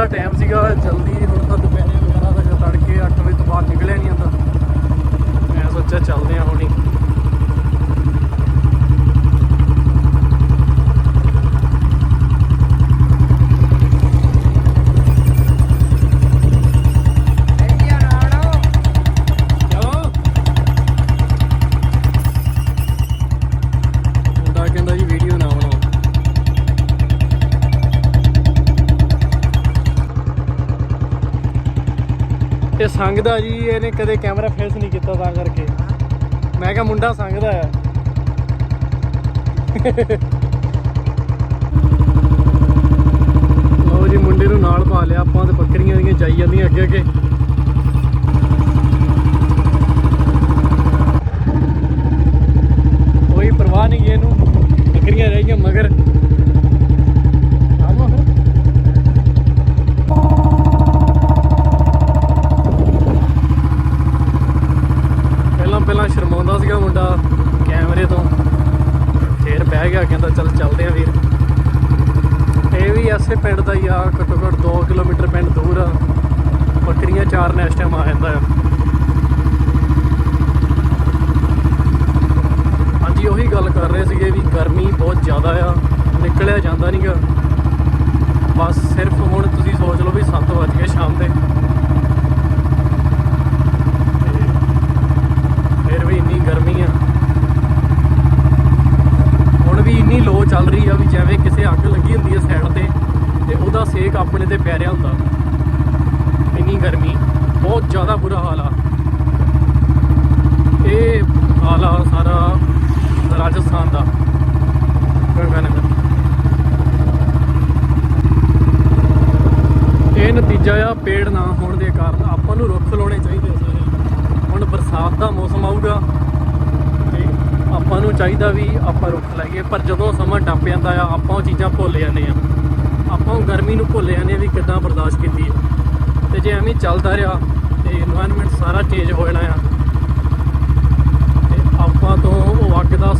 था टाइम ਸੀਗਾ ਜਲਦੀ ਸੰਗਦਾ ਜੀ, ਇਹਨੇ ਕਦੇ ਕੈਮਰਾ ਫੇਸ ਨਹੀਂ ਕੀਤਾ ਤਾਂ ਕਰਕੇ। ਮੈਂ ਕਿਹਾ ਮੁੰਡਾ ਸੰਗਦਾ ਆ ਲਓ ਜੀ, ਮੁੰਡੇ ਨੂੰ ਨਾਲ ਪਾ ਲਿਆ। ਆਪਾਂ ਤੇ ਬੱਕਰੀਆਂ ਦੀਆਂ ਜਾਈ ਜਾਂਦੀਆਂ ਅੱਗੇ ਅੱਗੇ। ਕੋਈ ਪਰਵਾਹ ਨਹੀਂ ਗੀ ਇਹਨੂੰ। ਬੱਕਰੀਆਂ ਰਹਿ ਗਈਆਂ ਮਗਰ ਆ ਜਾਓ ਫਿਰ ਪਹਿਲਾਂ ਪਹਿਲਾਂ ਸ਼ਰਮਾਉਂਦਾ ਸੀਗਾ ਮੁੰਡਾ ਕੈਮਰੇ ਤੋਂ ਫੇਰ ਬਹਿ ਗਿਆ ਕਹਿੰਦਾ ਚੱਲ ਚੱਲਦੇ ਆ ਵੀਰ ਇਹ ਪਿੰਡ ਦਾ ਹੀ ਆ, ਘੱਟੋ ਘੱਟ 2 ਕਿਲੋਮੀਟਰ ਪਿੰਡ ਦੂਰ ਆ। ਬੱਕਰੀਆਂ ਚਾਰ ਨੇ ਇਸ ਟਾਈਮ ਆ ਜਾਂਦਾ ਆ। ਹਾਂਜੀ, ਉਹੀ ਗੱਲ ਕਰ ਰਹੇ ਸੀਗੇ ਵੀ ਗਰਮੀ ਬਹੁਤ ਜ਼ਿਆਦਾ ਆ, ਨਿਕਲਿਆ ਜਾਂਦਾ ਨਹੀਂਗਾ ਬਸ ਸਿਰਫ ਹੁਣ ਤੁਸੀਂ ਸੋਚ ਲਓ ਵੀ 7 ਵਜ ਗਏ ਸ਼ਾਮ ਦੇ। ਤੇ ਫਿਰ ਵੀ ਇੰਨੀ ਗਰਮੀ ਆ। ਹੁਣ ਵੀ ਇੰਨੀ ਲੋ ਚੱਲ ਰਹੀ ਆ ਵੀ ਜਿਵੇਂ ਕਿਸੇ ਅੱਗ ਲੱਗੀ ਹੁੰਦੀ ਹੈ ਸਾਈਡ ਉਹਦਾ ਸੇਕ ਆਪਣੇ ਤੇ ਪੈ ਰਿਹਾ ਹੁੰਦਾ। ਇੰਨੀ ਗਰਮੀ, ਬਹੁਤ ਜ਼ਿਆਦਾ ਬੁਰਾ ਹਾਲ ਆ। ਇਹ ਹਾਲ ਆ ਸਾਰਾ ਰਾਜਸਥਾਨ ਦਾ, ਗੰਗਾਨਗਰ। ਇਹ ਨਤੀਜਾ ਆ, ਪੇੜ ਨਾ ਹੋਣ ਦੇ ਕਾਰਨ ਆਪਾਂ ਨੂੰ ਰੁੱਖ ਲਾਉਣੇ ਚਾਹੀਦੇ ਸਾਰੇ। ਹੁਣ ਬਰਸਾਤ ਦਾ ਮੌਸਮ ਆਊਗਾ, ਤੇ ਆਪਾਂ ਨੂੰ ਚਾਹੀਦਾ ਵੀ ਆਪਾਂ ਰੁੱਖ ਲਾਈਏ, ਪਰ ਜਦੋਂ ਸਮਾਂ ਟੱਪ ਜਾਂਦਾ ਆ, ਆਪਾਂ ਉਹ ਚੀਜ਼ਾਂ ਭੁੱਲ ਜਾਂਦੇ ਆ। ਆਪਾਂ ਗਰਮੀ ਨੂੰ ਭੁੱਲ ਜਾਂਦੇ ਵੀ ਕਿੱਦਾਂ ਬਰਦਾਸ਼ਤ ਕੀਤੀ ਹੈ। ਤੇ ਜੇ ਐਵੇਂ ਚੱਲਦਾ ਰਿਹਾ ਤੇ এনवायरमेंट ਸਾਰਾ ਚੇਂਜ ਹੋ ਜਾਣਾ ਆ। ਤੇ ਆਪਾਂ ਤੋਂ ਉਹ ਅੱਗ ਦਾ